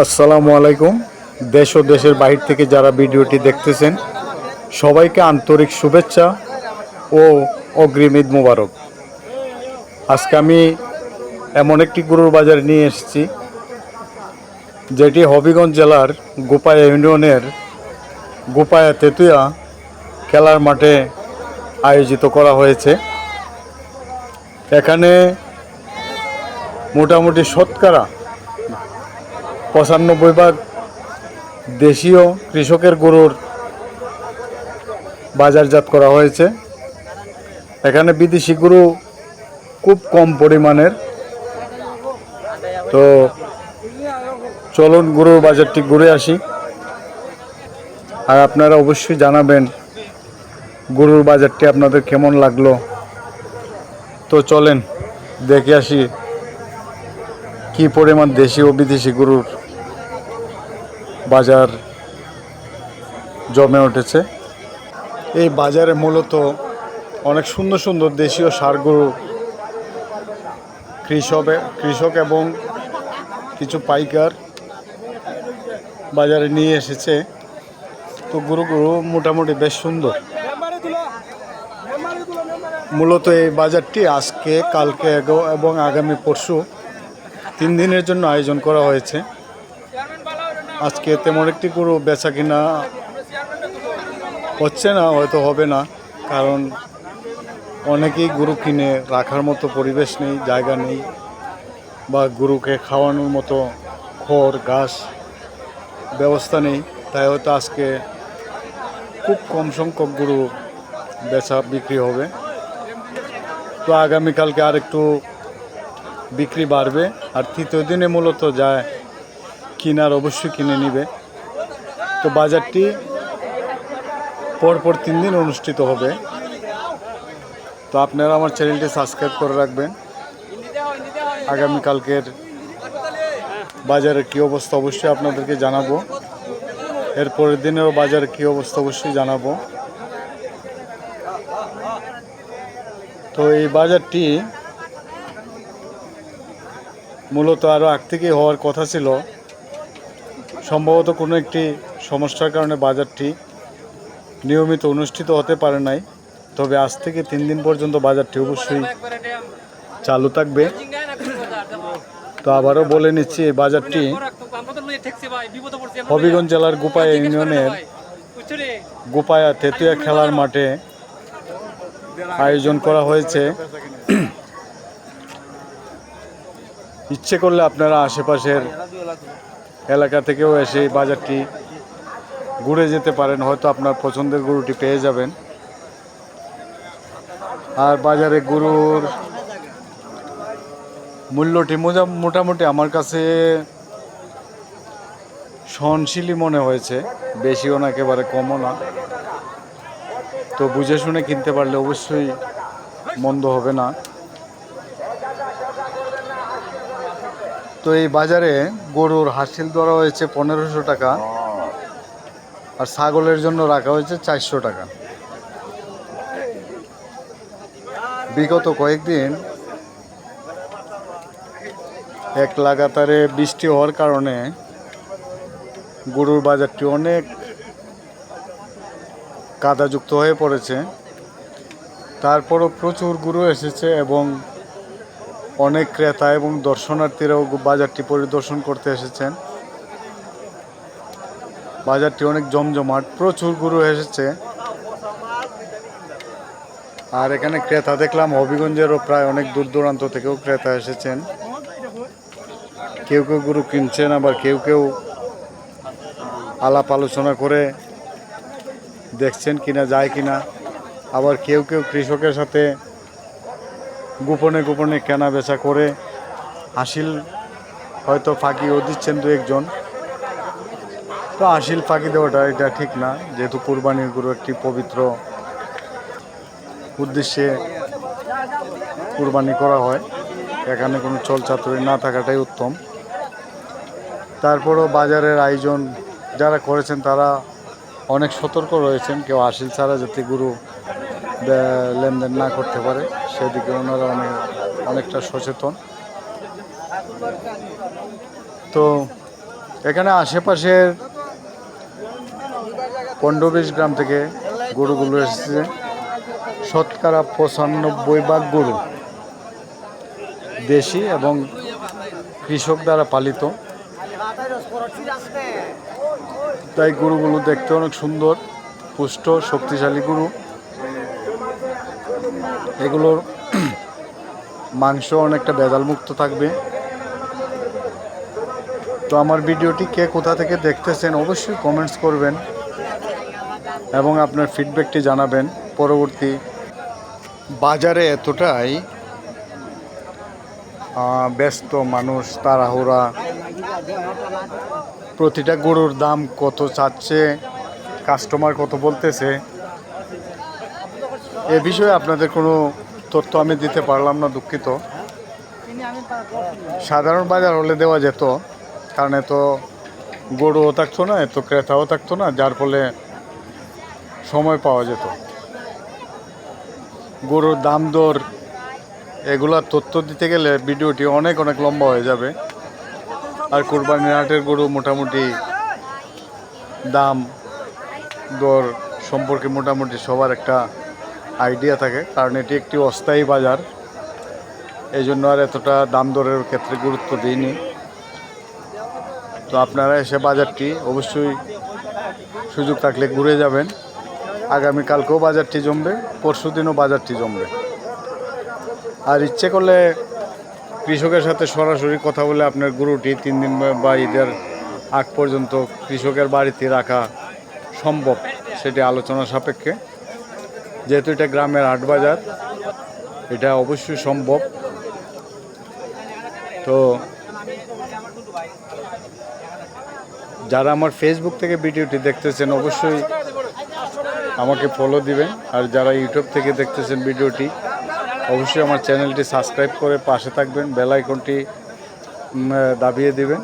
আসসালামু আলাইকুম। দেশ ও দেশের বাহির থেকে যারা ভিডিওটি দেখতেছেন, সবাইকে আন্তরিক শুভেচ্ছা ও অগ্রিম ঈদ মোবারক। আজকে আমি এমন একটি গরুর বাজার নিয়ে এসেছি, যেটি হবিগঞ্জ জেলার গোপায়া ইউনিয়নের গোপায়া তেতুয়া খেলার মাঠে আয়োজিত করা হয়েছে। এখানে মোটামুটি শতকরা পঁচানব্বই ভাগ দেশীয় কৃষকের গরুর বাজারজাত করা হয়েছে। এখানে বিদেশি গরু খুব কম পরিমাণের। তো চলুন গরুর বাজারটি ঘুরে আসি। আর আপনারা অবশ্যই জানাবেন গরুর বাজারটি আপনাদের কেমন লাগল। তো চলেন দেখে আসি কি পরিমাণ দেশি ও বিদেশি গরুর বাজার জমে উঠেছে। এই বাজারে মূলত অনেক সুন্দর সুন্দর দেশীয় সার গরু কৃষক কৃষক এবং কিছু পাইকার বাজারে নিয়ে এসেছে। তো গরুগুলো মোটামুটি বেশ সুন্দর। মূলত এই বাজারটি আজকে, কালকে এবং আগামী পরশু তিন দিনের জন্য আয়োজন করা হয়েছে। আজকে তেমন একটি গরু বেচা কিনা হচ্ছে না, হয়তো হবে না, কারণ অনেকেই গরু কিনে রাখার মতো পরিবেশ নেই, জায়গা নেই, বা গরুকে খাওয়ানোর মতো খড়, ঘাস ব্যবস্থা নেই, তাই হয়তো আজকে খুব কম সংখ্যক গরু বেচা বিক্রি হবে। তো আগামীকালকে আর একটু বিক্রি বাড়বে, আর তৃতীয় দিনে মূলত যায় কিনার অবশ্যই কিনে নিবে। তো বাজারটি পরপর তিন দিন অনুষ্ঠিত হবে। তো আপনারা আমার চ্যানেলটি সাবস্ক্রাইব করে রাখবেন। আগামীকালকের বাজারের কী অবস্থা অবশ্যই আপনাদেরকে জানাব। এর পরের দিনেরও বাজারের কী অবস্থা অবশ্যই জানাব। তো এই বাজারটি মূলত আরও আগ থেকেই হওয়ার কথা ছিল। সম্ভবত কোনো একটি সমস্যার কারণে বাজারটি নিয়মিত অনুষ্ঠিত হতে পারে নাই। তবে আজ থেকে তিন দিন পর্যন্ত বাজারটি অবশ্যই চালু থাকবে। তো আবারও বলে নিচ্ছি, এই বাজারটি হবিগঞ্জ জেলার গোপায়া ইউনিয়নের গোপায়া তেতুয়া খেলার মাঠে আয়োজন করা হয়েছে। ইচ্ছে করলে আপনারা আশেপাশের এলাকা থেকেও এসে এই বাজারটি ঘুরে যেতে পারেন, হয়তো আপনার পছন্দের গরুটি পেয়ে যাবেন। আর বাজারে গরুর মূল্যটি মোজা- মোটামুটি আমার কাছে সহনশীলই মনে হয়েছে, বেশিও না, একেবারে কমও না। তো বুঝে শুনে কিনতে পারলে অবশ্যই মন্দ হবে না। তো এই বাজারে গরুর হাসিল ধরা হয়েছে পনেরোশো টাকা। আর ছাগলের জন্য রাখা হয়েছে চারশো টাকা। বিগত কয়েকদিন এক লাগাতারে বৃষ্টি হওয়ার কারণে গরুর বাজারটি অনেক কাদাযুক্ত হয়ে পড়েছে। তারপরও প্রচুর গরু এসেছে এবং অনেক ক্রেতা এবং দর্শনার্থীরাও বাজারটি পরিদর্শন করতে এসেছেন। বাজারটি অনেক জমজমাট, প্রচুর গরু এসেছে। আর এখানে ক্রেতা দেখলাম, হবিগঞ্জেরও প্রায় অনেক দূর দূরান্ত থেকেও ক্রেতা এসেছেন। কেউ কেউ গরু কিনছেন, আবার কেউ কেউ আলাপ আলোচনা করে দেখছেন কিনা, যায় কিনা। আবার কেউ কেউ কৃষকের সাথে গোপনে গোপনে কেনা বেচা করে হাসিল হয়তো ফাঁকিও দিচ্ছেন দু একজন। তো হাসিল ফাঁকি দেওয়াটা এটা ঠিক না, যেহেতু কোরবানির গরু একটি পবিত্র উদ্দেশ্যে কুরবানি করা হয়, এখানে কোনো চলচাতুরি না থাকাটাই উত্তম। তারপরও বাজারের আয়োজন যারা করেছেন তারা অনেক সতর্ক রয়েছেন, কেউ হাসিল ছাড়া যাতে গুরু লেনদেন না করতে পারে। সেদিকে ওনারা অনেক অনেকটা সচেতন। তো এখানে আশেপাশের পনেরো বিশ গ্রাম থেকে গরুগুলো এসেছে। শতকরা পঁচানব্বই ভাগ গরু দেশি এবং কৃষক দ্বারা পালিত। তাই গরুগুলো দেখতে অনেক সুন্দর, পুষ্ট, শক্তিশালী গরু। এগুলোর মাংস অনেকটা ভেজাল মুক্ত থাকবে। তো আমার ভিডিওটি কে কোথা থেকে দেখতেছেন অবশ্যই কমেন্টস করবেন এবং আপনার ফিডব্যাকটি জানাবেন। পরবর্তী বাজারে এতটাই ব্যস্ত মানুষ, তাড়াহুড়া, প্রতিটা গরুর দাম কত চাচ্ছে কাস্টমার কত বলতেছে, এ বিষয়ে আপনাদের কোনো তথ্য আমি দিতে পারলাম না, দুঃখিত। সাধারণ বাজার হলে দেওয়া যেত, কারণ এত গরুও থাকতো না, এত ক্রেতাও থাকতো না, যার ফলে সময় পাওয়া যেত। গরুর দাম দর এগুলার তথ্য দিতে গেলে ভিডিওটি অনেক অনেক লম্বা হয়ে যাবে। আর কোরবানির হাটের গরু মোটামুটি দাম দর সম্পর্কে মোটামুটি সবার একটা আইডিয়া থাকে, কারণ এটি একটি অস্থায়ী বাজার। এই জন্য আর এতটা দাম দরের ক্ষেত্রে গুরুত্ব দিইনি। তো আপনারা এসে বাজারটি অবশ্যই সুযোগ থাকলে ঘুরে যাবেন। আগামীকালকেও বাজারটি জমবে, পরশু দিনও বাজারটি জমবে। আর ইচ্ছে করলে কৃষকের সাথে সরাসরি কথা বলে আপনার গরুটি তিন দিন বা- ঈদের আগ পর্যন্ত কৃষকের বাড়িতে রাখা সম্ভব, সেটি আলোচনা সাপেক্ষে। যেহেতু এটা গ্রামের হাট বাজার, এটা অবশ্যই সম্ভব। তো যারা আমার ফেসবুক থেকে ভিডিওটি দেখতেছেন, অবশ্যই আমাকে ফলো দিবেন। আর যারা ইউটিউব থেকে দেখতেছেন ভিডিওটি, অবশ্যই আমার চ্যানেলটি সাবস্ক্রাইব করে পাশে থাকবেন বেল আইকনটি দাবিয়ে দিবেন।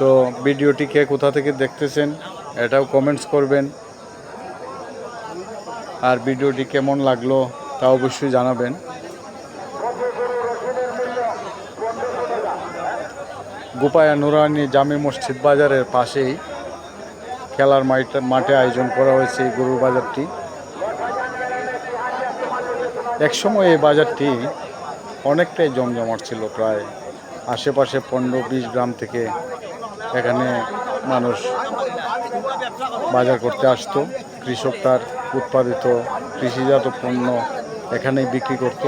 তো ভিডিওটি কে কোথা থেকে দেখতেছেন, এটাও কমেন্টস করবেন। আর ভিডিওটি কেমন লাগল তা অবশ্যই জানাবেন। গোপায়া নুরানি জামে মসজিদ বাজারের পাশেই খেলার মাঠে আয়োজন করা হয়েছে এই গরুর বাজারটি। একসময় এই বাজারটি অনেকটাই জমজমাট ছিল প্রায়। আশেপাশে পনেরো বিশ গ্রাম থেকে এখানে মানুষ বাজার করতে আসতো। কৃষক তার উৎপাদিত কৃষিজাত পণ্য এখানেই বিক্রি করত।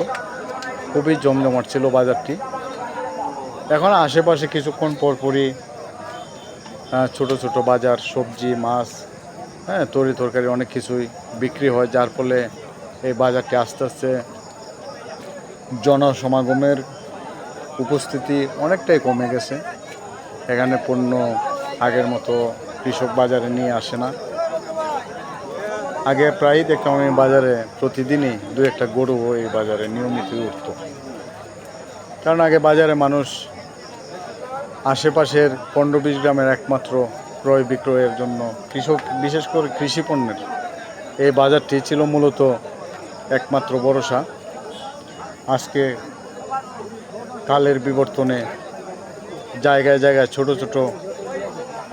খুবই জমজমাট ছিল বাজারটি। এখন আশেপাশে কিছুক্ষণ পরপরই ছোট ছোট বাজার, সবজি, মাছ হ্যাঁ তরি তরকারি অনেক কিছুই বিক্রি হয়, যার ফলে এই বাজারটি আস্তে আস্তে জনসমাগমের উপস্থিতি অনেকটাই কমে গেছে। এখানে পণ্য আগের মতো কৃষক বাজারে নিয়ে আসে না। আগে প্রায়ই দেখতাম আমি বাজারে প্রতিদিনই দু একটা গরু এই বাজারে নিয়মিত উঠতো। কারণ আগে বাজারে মানুষ আশেপাশের পনেরো বিশ গ্রামের একমাত্র ক্রয় বিক্রয়ের জন্য কৃষক, বিশেষ করে কৃষি পণ্যের এই বাজারটি ছিল মূলত একমাত্র ভরসা। আজকে কালের বিবর্তনে জায়গায় জায়গায় ছোট ছোট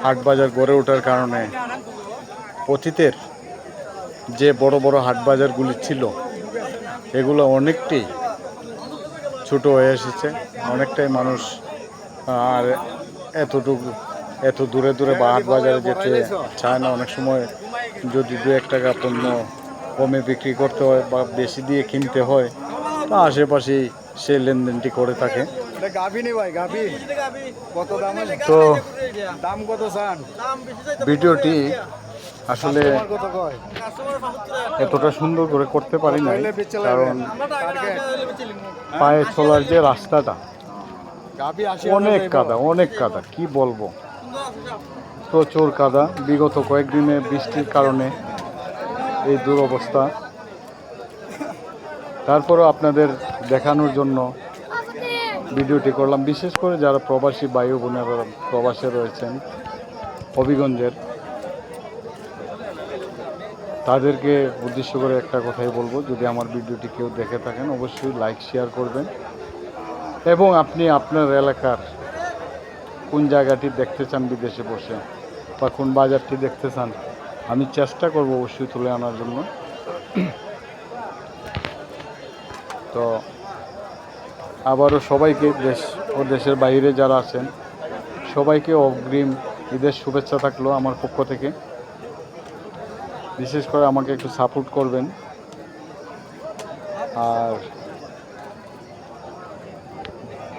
হাট বাজার গড়ে ওঠার কারণে অতীতের যে বড় বড় হাট বাজারগুলি ছিল এগুলো অনেকটাই ছোট হয়ে এসেছে। অনেকটাই মানুষ আর এতটুকু এত দূরে দূরে বা হাট বাজারে যেতে চায় না। অনেক সময় যদি দু এক টাকা পণ্য কমে বিক্রি করতে হয় বা বেশি দিয়ে কিনতে হয় তা আশেপাশেই সে লেনদেনটি করে থাকে? তো ভিডিওটি আসলে এতটা সুন্দর করে করতে পারি নাই, কারণ পায়ে চলার যে রাস্তাটা, অনেক কাদা অনেক কাদা, কি বলব? প্রচুর কাদা। বিগত কয়েকদিনে বৃষ্টির কারণে এই দুরবস্থা। তারপরেও আপনাদের দেখানোর জন্য ভিডিওটি করলাম। বিশেষ করে যারা প্রবাসী বায়ু বোনেরা প্রবাসে রয়েছেন, হবিগঞ্জের তাদেরকে উদ্দেশ্য করে একটা কথাই বলব, যদি আমার ভিডিওটি কেউ দেখে থাকেন, অবশ্যই লাইক শেয়ার করবেন। এবং আপনি আপনার এলাকার কোন জায়গাটি দেখতে চান বিদেশে বসে বা কোন বাজারটি দেখতে চান, আমি চেষ্টা করব অবশ্যই তুলে আনার জন্য। তো আবারও সবাইকে দেশ ও দেশের বাইরে যারা আছেন, সবাইকে অগ্রিম ঈদের শুভেচ্ছা থাকল আমার পক্ষ থেকে। বিশেষ করে আমাকে একটু সাপোর্ট করবেন। আর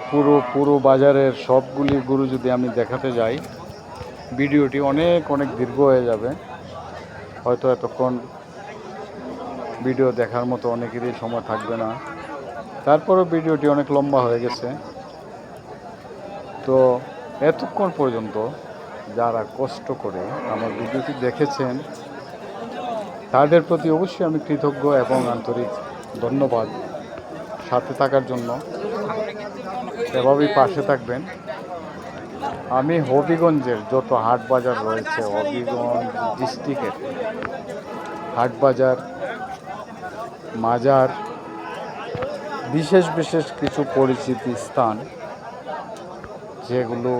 পুরো পুরো বাজারের সবগুলি গরু যদি আমি দেখাতে যাই, ভিডিওটি অনেক অনেক দীর্ঘ হয়ে যাবে। হয়তো এতক্ষণ ভিডিও দেখার মতো অনেকেরই সময় থাকবে না। তারপরও ভিডিওটি অনেক লম্বা হয়ে গেছে। তো এতক্ষণ পর্যন্ত যারা কষ্ট করে আমার ভিডিওটি দেখেছেন তাদের প্রতি অবশ্যই আমি কৃতজ্ঞ এবং আন্তরিক ধন্যবাদ। সাথে থাকার জন্য। এভাবেই পাশে থাকবেন। আমি হবিগঞ্জের যত হাট বাজার রয়েছে, হবিগঞ্জ ডিস্ট্রিক্টের হাট বাজার, মাজার, বিশেষ বিশেষ কিছু পরিচিতি স্থান, যেগুলো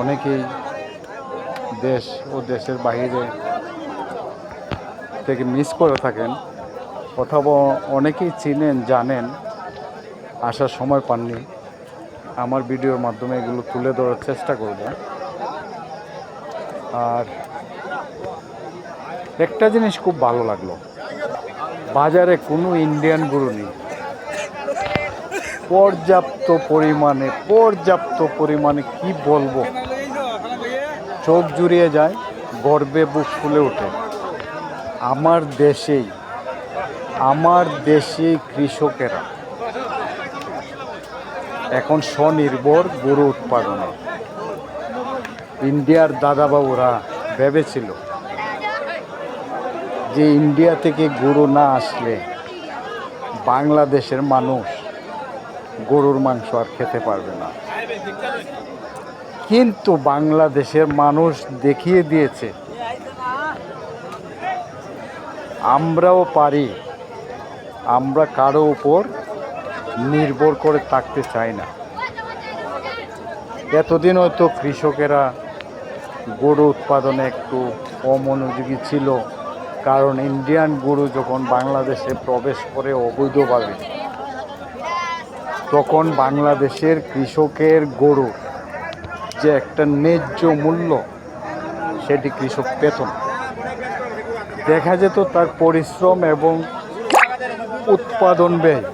অনেকেই দেশ ও দেশের বাইরে থেকে মিস করে থাকেন, অথবা অনেকেই চিনেন, জানেন, আসার সময় পাননি, আমার ভিডিওর মাধ্যমে এগুলো তুলে ধরার চেষ্টা করব। আর একটা জিনিস খুব ভালো লাগল, বাজারে কোনো ইন্ডিয়ান গরু নেই। পর্যাপ্ত পরিমাণে পর্যাপ্ত পরিমাণে কি বলব? চোখ জুড়িয়ে যায়, গর্বে বুক ফুলে ওঠে। আমার দেশেই, আমার দেশে কৃষকেরা এখন স্বনির্ভর গরু উৎপাদনে। ইন্ডিয়ার দাদাবাবুরা ভেবেছিল যে ইন্ডিয়া থেকে গরু না আসলে বাংলাদেশের মানুষ গরুর মাংস আর খেতে পারবে না। কিন্তু বাংলাদেশের মানুষ দেখিয়ে দিয়েছে আমরাও পারি। আমরা কারও উপর নির্ভর করে থাকতে চাই না। এতদিন হয়তো কৃষকেরা গরু উৎপাদনে একটু অমনোযোগী ছিল, কারণ ইন্ডিয়ান গরু যখন বাংলাদেশে প্রবেশ করে অবৈধভাবে, তখন বাংলাদেশের কৃষকের গরু যে একটা ন্যায্য মূল্য, সেটি কৃষক পেত না। দেখা যেত তার পরিশ্রম এবং উৎপাদন ব্যয়।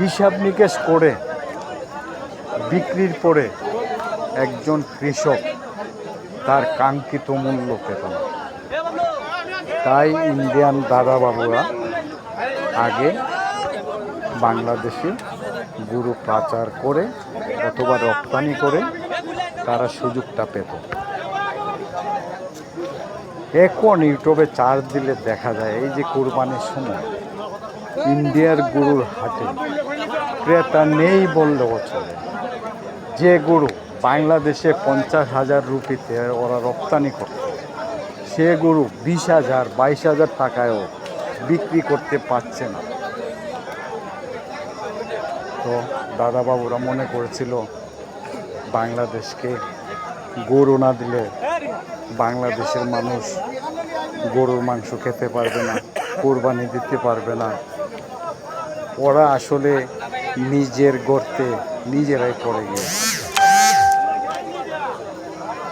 হিসাব নিকেশ করে বিক্রির পরে একজন কৃষক তার কাঙ্ক্ষিত মূল্য পেত না। তাই ইন্ডিয়ান দাদা বাবুরা আগে বাংলাদেশে গুরু পাচার করে অথবা রপ্তানি করে তারা সুযোগটা পেত। এখন ইউটিউবে চার্জ দিলে দেখা যায়, এই যে কোরবানির সময়, ইন্ডিয়ার গরুর হাটে ক্রেতা নেই বললেও চলে যে গরু বাংলাদেশে পঞ্চাশ হাজার রুপিতে ওরা রপ্তানি করে সে গরু বিশ হাজার, বাইশ হাজার টাকায়ও বিক্রি করতে পারছে না। তো দাদাবাবুরা মনে করেছিল, বাংলাদেশকে গরু না দিলে বাংলাদেশের মানুষ গরুর মাংস খেতে পারবে না, কোরবানি দিতে পারবে না। ওরা আসলে নিজের গর্তে নিজেরাই পড়ে গিয়েছে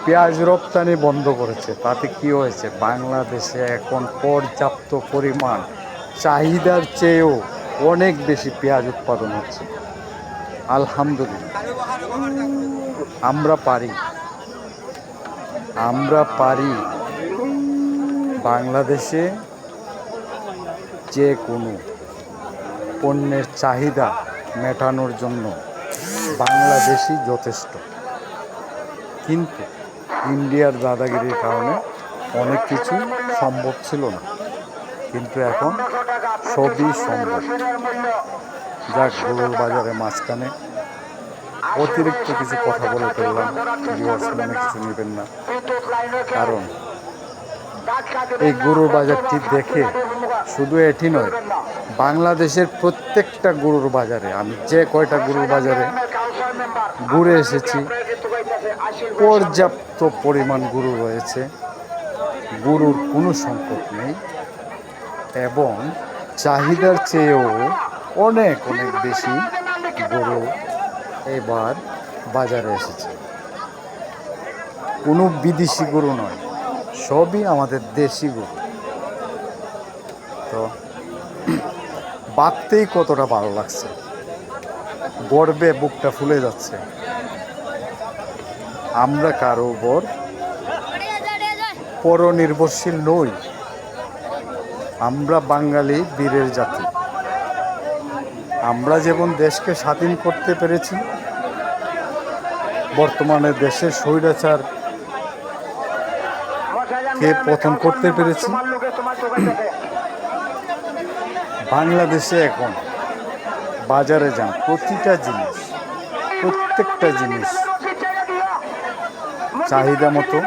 পেঁয়াজ রপ্তানি বন্ধ করেছে, তাতে কি হয়েছে? বাংলাদেশে এখন পর্যাপ্ত পরিমাণ চাহিদার চেয়েও অনেক বেশি পেঁয়াজ উৎপাদন হচ্ছে। আলহামদুলিল্লাহ। আমরা পারি। আমরা পারি বাংলাদেশে যে কোনো পণ্যের চাহিদা মেটানোর জন্য বাংলাদেশই যথেষ্ট। কিন্তু ইন্ডিয়ার দাদাগিরির কারণে অনেক কিছু সম্ভব ছিল না। কিন্তু এখন সবই সম্ভব। যাক গরুর বাজারে মাঝখানে অতিরিক্ত কিছু কথা বলে ফেললাম। ভিউয়ার্স মনে কিছু নেবেন না। কারণ এই গরুর বাজারটি দেখে শুধু এটি নয়, বাংলাদেশের প্রত্যেকটা গরুর বাজারে, আমি যে কয়টা গরুর বাজারে ঘুরে এসেছি, পর্যাপ্ত পরিমাণ গরু রয়েছে। গরুর কোনো সংকট নেই এবং চাহিদার চেয়েও অনেক অনেক বেশি গরু এবার বাজারে এসেছে। কোনো বিদেশি গরু নয়, সবই আমাদের দেশি গরু। তো বাঁকতেই কতটা ভালো লাগছে। গর্বে বুকটা ফুলে যাচ্ছে। আমরা কারও উপর পরনির্ভরশীল নই। আমরা বাঙালি বীরের জাতি। আমরা যেমন দেশকে স্বাধীন করতে পেরেছি বর্তমানে দেশের স্বৈরাচার কে পতন করতে পেরেছি। বাংলাদেশে এখন বাজারে যান প্রতিটা জিনিস, প্রত্যেকটা জিনিস চাহিদা মতো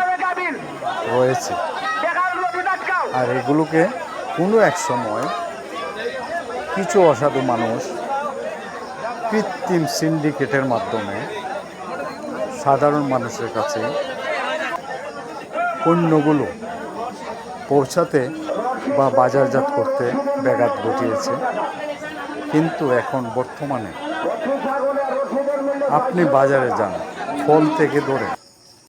রয়েছে। আর এগুলোকে কোনো এক সময় কিছু অসাধু মানুষ কৃত্রিম সিন্ডিকেটের মাধ্যমে সাধারণ মানুষের কাছে পণ্যগুলো পৌঁছাতে বা বাজারজাত করতে ব্যাঘাত ঘটিয়েছে। কিন্তু এখন বর্তমানে আপনি বাজারে যান, ফল থেকে ধরে